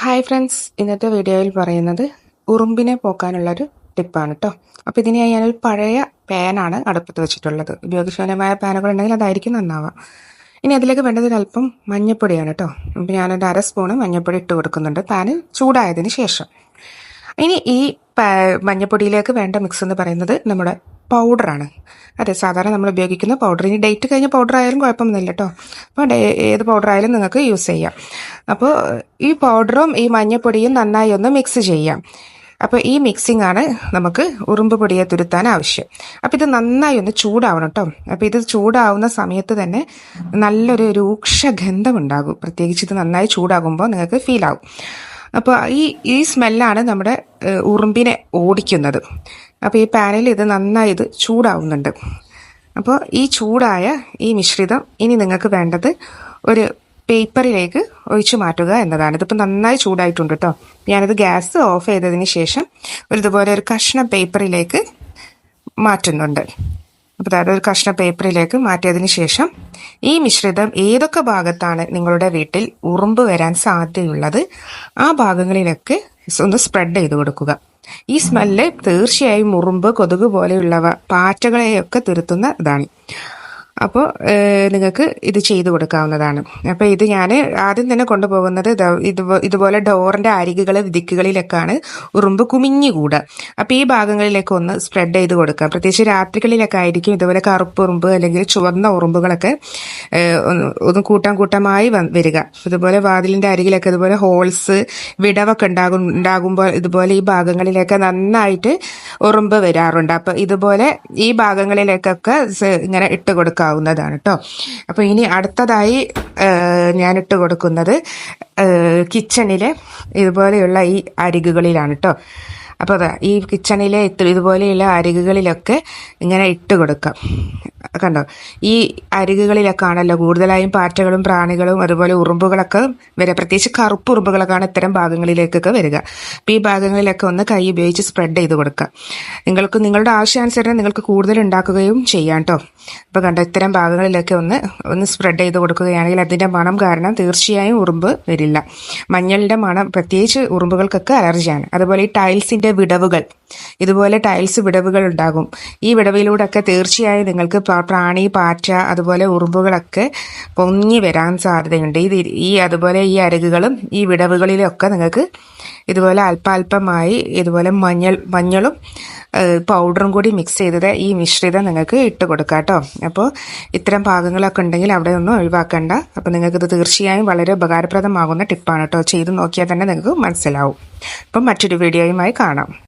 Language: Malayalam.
ഹായ് ഫ്രണ്ട്സ് ഇന്നത്തെ വീഡിയോയിൽ പറയുന്നത് ഉറുമ്പിനെ പോക്കാനുള്ളൊരു ടിപ്പാണ് കേട്ടോ അപ്പോൾ ഇതിനായി ഞാനൊരു പഴയ പാനാണ് അടുപ്പത്ത് വെച്ചിട്ടുള്ളത്. ഉപയോഗശൂന്യമായ പാനുകൾ ഉണ്ടെങ്കിൽ അതായിരിക്കും നന്നാവുക. ഇനി അതിലേക്ക് വേണ്ടത് അല്പം മഞ്ഞപ്പൊടിയാണ് കേട്ടോ അപ്പോൾ ഞാനൊരു അര സ്പൂണ് മഞ്ഞപ്പൊടി ഇട്ട് കൊടുക്കുന്നുണ്ട്. പാൻ ചൂടായതിന് ശേഷം. ഇനി ഈ മഞ്ഞപ്പൊടിയിലേക്ക് വേണ്ട മിക്സ് എന്ന് പറയുന്നത് നമ്മുടെ പൗഡറാണ്. അതെ സാധാരണ നമ്മൾ ഉപയോഗിക്കുന്ന പൗഡർ. ഇനി ഡേറ്റ് കഴിഞ്ഞ പൗഡർ ആയാലും കുഴപ്പമൊന്നുമില്ല കേട്ടോ അപ്പോൾ ഏത് പൗഡർ ആയാലും നിങ്ങൾക്ക് യൂസ് ചെയ്യാം. അപ്പോൾ ഈ പൗഡറും ഈ മഞ്ഞപ്പൊടിയും നന്നായി ഒന്ന് മിക്സ് ചെയ്യാം. അപ്പോൾ ഈ മിക്സിംഗ് ആണ് നമുക്ക് ഉറുമ്പ് പൊടിയെ തുരുത്താൻ ആവശ്യം. അപ്പോൾ ഇത് നന്നായി ഒന്ന് ചൂടാവണം കേട്ടോ അപ്പോൾ ഇത് ചൂടാവുന്ന സമയത്ത് തന്നെ നല്ലൊരു രൂക്ഷ ഗന്ധമുണ്ടാകും. പ്രത്യേകിച്ച് ഇത് നന്നായി ചൂടാകുമ്പോൾ നിങ്ങൾക്ക് ഫീലാകും അപ്പോൾ ഈ ഈ സ്മെല്ലാണ് നമ്മുടെ ഉറുമ്പിനെ ഓടിക്കുന്നത്. അപ്പോൾ ഈ പാനിൽ ഇത് നന്നായി ഇത് ചൂടാവുന്നുണ്ട്. അപ്പോൾ ഈ ചൂടായ ഈ മിശ്രിതം ഇനി നിങ്ങൾക്ക് വേണ്ടത് ഒരു പേപ്പറിലേക്ക് ഒഴിച്ചു മാറ്റുക എന്നതാണ്. ഇതിപ്പോൾ നന്നായി ചൂടായിട്ടുണ്ട് കേട്ടോ ഞാനിത് ഗ്യാസ് ഓഫ് ചെയ്തതിന് ശേഷം ഒരു ഇതുപോലെ ഒരു കഷ്ണം പേപ്പറിലേക്ക് മാറ്റുന്നുണ്ട്. അപ്പോൾ ഒരു കഷ്ണ പേപ്പറിലേക്ക് മാറ്റിയതിന് ശേഷം ഈ മിശ്രിതം ഏതൊക്കെ ഭാഗത്താണ് നിങ്ങളുടെ വീട്ടിൽ ഉറുമ്പ് വരാൻ സാധ്യതയുള്ളത് ആ ഭാഗങ്ങളിലൊക്കെ ഒന്ന് സ്പ്രെഡ് ചെയ്ത് കൊടുക്കുക. ഈ സ്മെല്ല് തീർച്ചയായും ഉറുമ്പ് കൊതുക് പോലെയുള്ളവ പാറ്റകളെയൊക്കെ തിരുത്തുന്ന ഇതാണ്. അപ്പോൾ നിങ്ങൾക്ക് ഇത് ചെയ്തു കൊടുക്കാവുന്നതാണ്. അപ്പോൾ ഇത് ഞാൻ ആദ്യം തന്നെ കൊണ്ടുപോകുന്നത് ഇതുപോലെ ഡോറിന്റെ അരികുകൾ വിധിക്കുകളിലൊക്കെയാണ് ഉറുമ്പ് കുമിഞ്ഞുകൂടുക അപ്പോൾ ഈ ഭാഗങ്ങളിലേക്ക് ഒന്ന് സ്പ്രെഡ് ചെയ്ത് കൊടുക്കുക പ്രത്യേകിച്ച് രാത്രികളിലൊക്കെ ആയിരിക്കും ഇതുപോലെ കറുപ്പ് ഉറുമ്പ് അല്ലെങ്കിൽ ചുവന്ന ഉറുമ്പുകളൊക്കെ ഒന്ന് കൂട്ടം കൂട്ടമായി വരിക. ഇതുപോലെ വാതിലിന്റെ അരികിലൊക്കെ ഇതുപോലെ ഹോൾസ് വിടവൊക്കെ ഉണ്ടാകും ഉണ്ടാകുമ്പോൾ ഇതുപോലെ ഈ ഭാഗങ്ങളിലൊക്കെ നന്നായിട്ട് ഉറുമ്പ് വരാറുണ്ട്. അപ്പോൾ ഇതുപോലെ ഈ ഭാഗങ്ങളിലേക്കൊക്കെ ഇങ്ങനെ ഇട്ട് കൊടുക്കുക കൊടുക്കാവുന്നതാണ് കേട്ടോ അപ്പോൾ ഇനി അടുത്തതായി ഞാൻ ഇട്ട് കൊടുക്കുന്നത് കിച്ചണിലെ ഇതുപോലെയുള്ള ഈ അരികുകളിലാണ് കേട്ടോ അപ്പോൾ അതാ ഈ കിച്ചണിലെ ഇതുപോലെയുള്ള അരികുകളിലൊക്കെ ഇങ്ങനെ ഇട്ട് കൊടുക്കാം. കണ്ടോ? ഈ അരികുകളിലൊക്കെ ആണല്ലോ കൂടുതലായും പാറ്റകളും പ്രാണികളും അതുപോലെ ഉറുമ്പുകളൊക്കെ വരിക പ്രത്യേകിച്ച് കറുപ്പ് ഉറുമ്പുകളൊക്കെയാണ് ഇത്തരം ഭാഗങ്ങളിലേക്കൊക്കെ വരിക. അപ്പം ഈ ഭാഗങ്ങളിലൊക്കെ ഒന്ന് കൈ ഉപയോഗിച്ച് സ്പ്രെഡ് ചെയ്ത് കൊടുക്കുക നിങ്ങൾക്ക് നിങ്ങളുടെ ആവശ്യാനുസരണം നിങ്ങൾക്ക് കൂടുതൽ ഉണ്ടാക്കുകയും ചെയ്യാം കേട്ടോ അപ്പോൾ കണ്ടോ ഇത്തരം ഭാഗങ്ങളിലൊക്കെ ഒന്ന് ഒന്ന് സ്പ്രെഡ് ചെയ്ത് കൊടുക്കുകയാണെങ്കിൽ അതിന്റെ മണം കാരണം തീർച്ചയായും ഉറുമ്പ് വരില്ല. മഞ്ഞളിന്റെ മണം പ്രത്യേകിച്ച് ഉറുമ്പുകൾക്കൊക്കെ അലർജിയാണ് അതുപോലെ ഈ ടൈൽസിന്റെ വിടവുകൾ. ഇതുപോലെ ടൈൽസ് വിടവുകൾ ഉണ്ടാകും. ഈ വിടവിലൂടെയൊക്കെ തീർച്ചയായും നിങ്ങൾക്ക് പ്രാണി പാറ്റ അതുപോലെ ഉറുമ്പുകളൊക്കെ പൊങ്ങി വരാൻ സാധ്യതയുണ്ട്. ഇത് ഈ അതുപോലെ ഈ അരകുകളും ഈ വിടവുകളിലൊക്കെ നിങ്ങൾക്ക് ഇതുപോലെ അല്പാൽപമായി ഇതുപോലെ മഞ്ഞൾ മഞ്ഞളും പൗഡറും കൂടി മിക്സ് ചെയ്തത് ഈ മിശ്രിതം നിങ്ങൾക്ക് ഇട്ട് കൊടുക്കാം കേട്ടോ. അപ്പോൾ ഇത്തരം ഭാഗങ്ങളൊക്കെ ഉണ്ടെങ്കിൽ അവിടെ ഒന്നും ഒഴിവാക്കണ്ട. അപ്പോൾ നിങ്ങൾക്കിത് തീർച്ചയായും വളരെ ഉപകാരപ്രദമാകുന്ന ടിപ്പാണ് കേട്ടോ. ചെയ്ത് നോക്കിയാൽ തന്നെ നിങ്ങൾക്ക് മനസ്സിലാവും. അപ്പം മറ്റൊരു വീഡിയോയുമായി കാണാം.